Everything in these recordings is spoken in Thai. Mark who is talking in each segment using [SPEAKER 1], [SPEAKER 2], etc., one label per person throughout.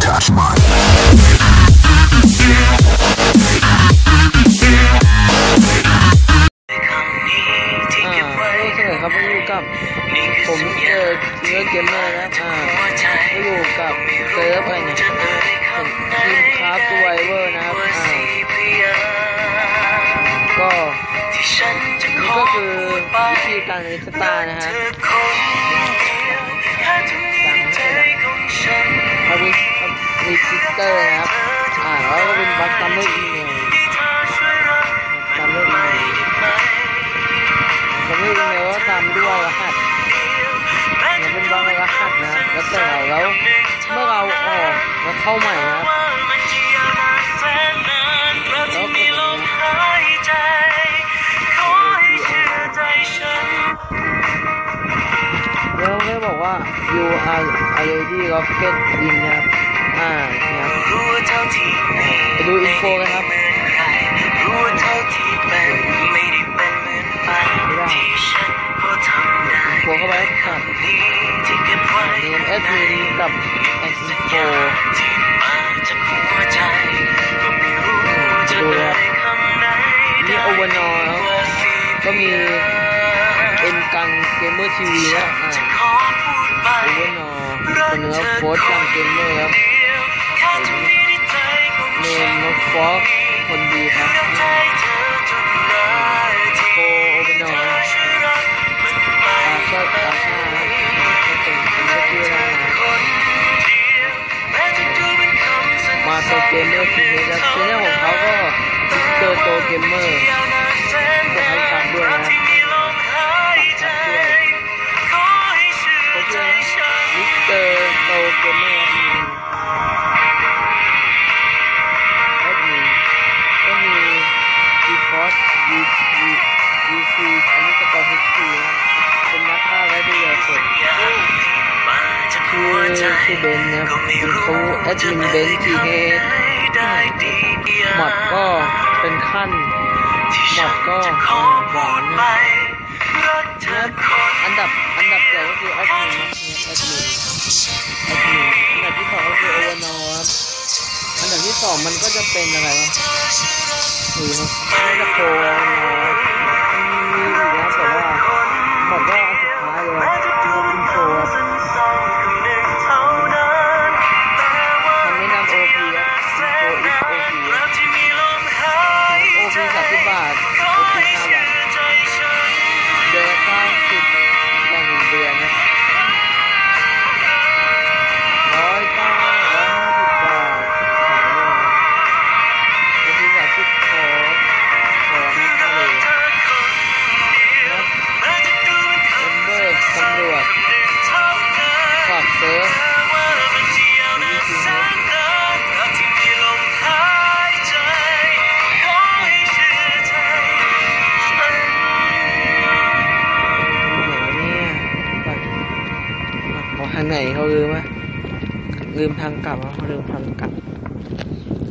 [SPEAKER 1] touch mine.
[SPEAKER 2] อ่าผู้เสนอครับมาอยู่กับผมเจอเนื้อเกมเมอร์นะครับอ่ามาอยู่กับเซิร์ฟอะไรเนี่ยทีมคราฟตัวไวเวอร์นะครับอ่าก็นี่ก็คือวิธีการเล่นสตาร์นะฮะดัง รีจิสเตอร์นะครับ อ่าแล้วก็เป็นบัคซัมเมอร์อีเมลซัมเมอร์อีเมลผมไม่รู้เมลยว่าตามด้วยรหัสมันเป็นบางรหัสนะแล้วแต่เราแล้วเมื่อเราออกแล้วเข้าใหม่นะครับแล้วก็แล้วก็บอกว่า you are already rocket in นะครับ อ่านะครับไปดูอินโฟกันครับ
[SPEAKER 3] หมือนฝันที่ฉันพอทำได้
[SPEAKER 2] อินโฟเข้าไปครับ
[SPEAKER 3] นี้ที่เก็บไว้
[SPEAKER 2] เนมแอดมินกับแอดอินโฟ
[SPEAKER 3] ที่มาจากหัวใจก็ไม่รู้จะได้คำไหน
[SPEAKER 2] นี่โอเวอร์นอร์ก็มีเอ็นกังเกมเมอร์ทีวีนะอ่า
[SPEAKER 3] ขอพูดไป
[SPEAKER 2] โอเวอร์นอร์เป็นเนื้อโค้ดกังเกมเมอร์ครับ ฟอคนดีครับ คุณ
[SPEAKER 3] ค
[SPEAKER 2] รูแอดมินเบนทีเฮ
[SPEAKER 3] หนได้ดี
[SPEAKER 2] หมดก็เป็นขั้น
[SPEAKER 3] ที่ฉันจะขอดเธอคน
[SPEAKER 2] อันดับอันดับใหญ่ก็คือแอดมินนะแอดมินแอดมินอันดับที่สองก็คือโอเวอร์นอครับอันดับที่สองมันก็จะเป็นอะไรวะหรือมันจะโคโอเวอร์ ลื
[SPEAKER 3] มทา
[SPEAKER 2] งกลับ
[SPEAKER 3] วะเขา
[SPEAKER 2] ลืมทางกลับ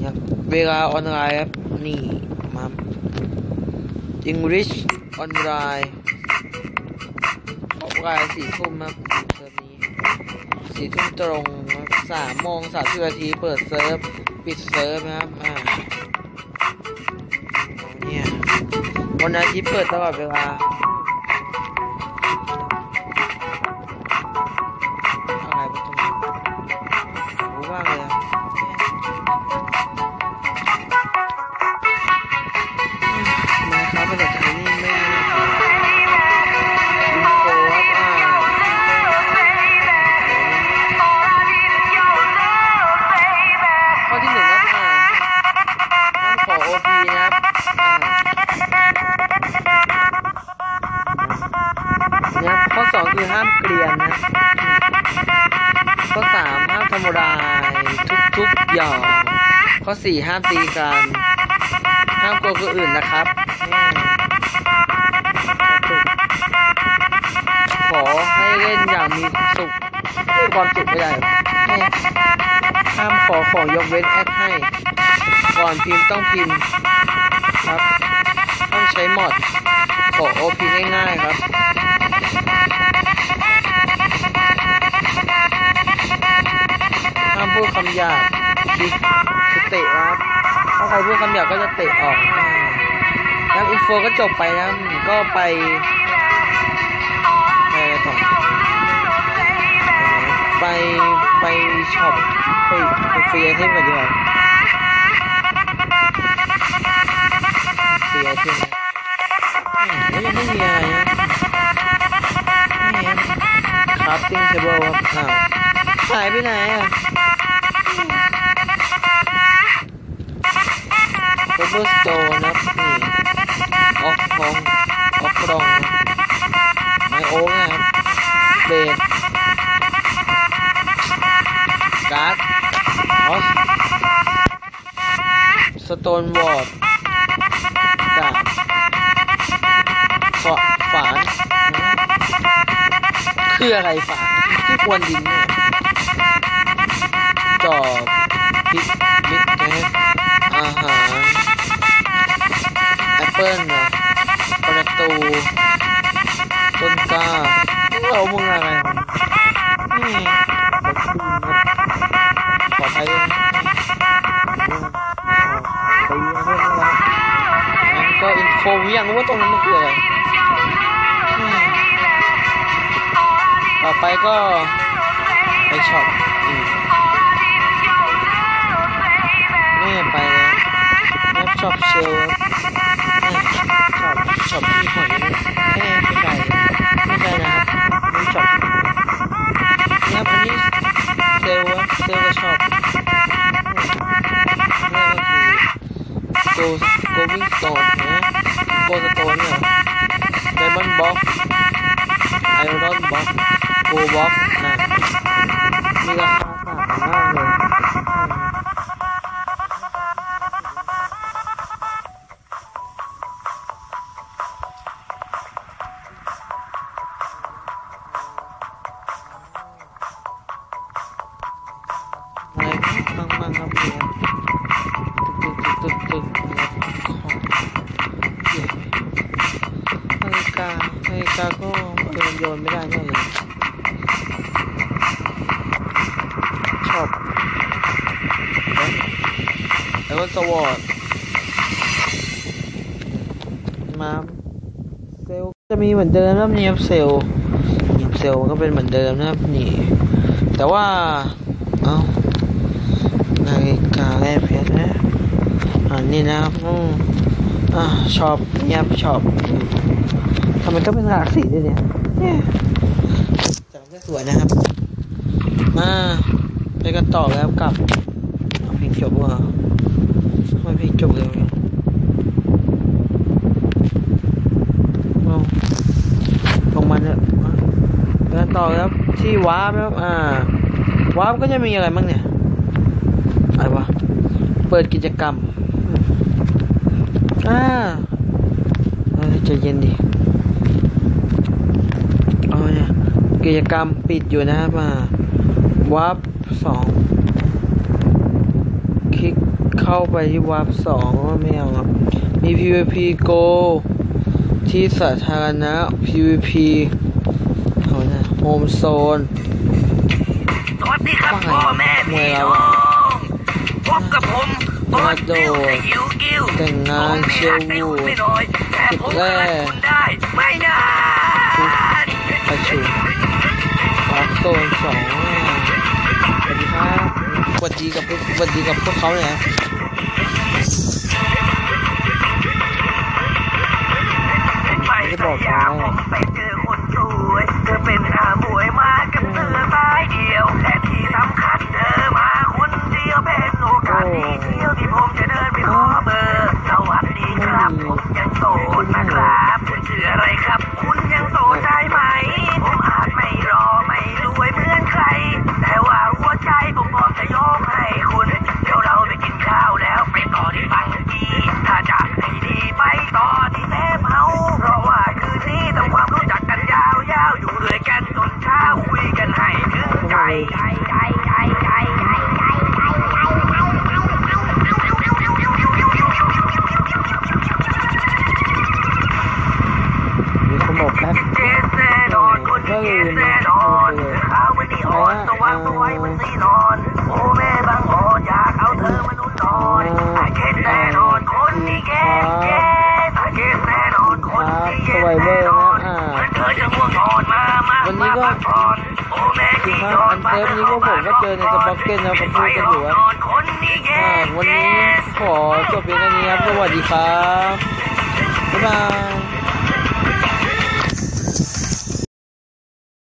[SPEAKER 2] เนี่ยเวลาออนไลน์ครับนี่มา English ออนไลน์ออนไลน์สี่ทุ่มครับเทอมนี้สี่ทุ่มตรงสามโมงสามสิบนาทีเปิดเซิร์ฟปิดเซิร์ฟนะครับอ่าเนี่ยวันอาทิตย์เปิดตลอดเวลา ข้อสี่ห้ามตีกัน ห้ามโกงคนอื่นนะครับอืมขอให้เล่นอย่างมีสุขความสุขไม่ได้ห้ามขอของยกเว้นแอดให้ ก่อนพิมพ์ต้องพิมพ์ครับ ต้องใช้มอดขอโอพีง่ายๆครับห้ามพูดคำหยาบคิก ใครพูดคำหยาบก็จะเตะออกอ่าแล้วอินโฟก็จบไปนะก็ไปไปต่อไปไปช็อปไปไปฟรีไอเทมกันดีกว่าฟรีไอเทมนะอืมแล้วยังไม่มีอะไรนะครับติ้งเทเบิลครับหายไปไหนอะ โรเบอร์สโตนะครับนี่ออกทองออกกรองนะไมโอ๊กนะครับเบสการ์ดออสสโตนวอร์ดดาบขอฝานนะคืออะไรฝานที่ควรดินเนี่ยจอบพิก เปิ้ลนะประตูต้นกล้าเรามึงอะไรนี่ขอบคุณครับขอไปด้วยนะไปเรื่องอะไรงั้นก็อินโฟมยังรู้ว่าตรงนั้นมันคืออะไรต่อไปก็ไปช็อป ตนนะโกสโตนเนี่ยไดมอนด์บล็อกไอรอนบล็อกโกบล็อกนะนี่ก็ นไม่ได้แน่เลยชอบแล้วก็สวอตมาเซลจะมีเหมือนเดิมนะครับนี่ครับเซลลนี่ครับเซลก็เป็นเหมือนเดิมนะครับนี่ แต่ว่า เอ้านาฬิกาแร่เพชรนะอ่านี่นะครับอืมอ่าชอบเงียบชอบทำไมต้องเป็นหลากสีด้วยเนี่ย แต่มันก็สวยนะครับ มาไปกันต่อแล้วกับเอาเพลงจบว่ะทำไมเพลงจบเร็วจังเอาลงมาเนี่ยมาไปกันต่อครับที่ว้าร์ปครับอ่าว้าร์ปก็จะมีอะไรบ้างเนี่ยอะไรวะเปิดกิจกรรมอ่าเออใจเย็นดิเอาเนี่ย กิจกรรมปิดอยู่นะครับมาวับสองคลิกเข้าไปที่วับสองไม่เอาครับ มี PVP Go ที่สาธารณะ PVP เอานะ Home Zone
[SPEAKER 3] สวัสดีครับ
[SPEAKER 2] ว่าไง
[SPEAKER 3] พ่อแม่พี่
[SPEAKER 2] มวยเรา
[SPEAKER 3] น้องพบกับผมบอสดิวในหิวกิ้ว
[SPEAKER 2] แต่งงาน
[SPEAKER 3] ผมไม่อาจไปหุ่นไม่น้อยแต่ผมก็รักคุณได้ ไม่นาน
[SPEAKER 2] ประชุมวัดโซนสองสวัสดีครับสวัสดีกับพวกสวัสดีกับพวกเขาเนี่ยนะ
[SPEAKER 3] ไปสยามผมไปเจอคนสวยเธอเป็นอาหมวยมากับเธอสายเดียว แต่ที่สำคัญเธอมาคนเดียวเป็นโอกาสดีเที่ยวที่ผมจะเดินไปขอเบอร์ สวัสดีครับ ผมยังโสดนะครับคุณชื่ออะไรครับคุณ วันนี้ก็จริง
[SPEAKER 2] ครับอันเทปนี้พวกผมก็เจอในสป็อกเก็ตแล้วก็พูดกันอยู่ครับวันนี้ขอจบเพียงแค่นี้ครับสวัสดีครับบ๊ายบาย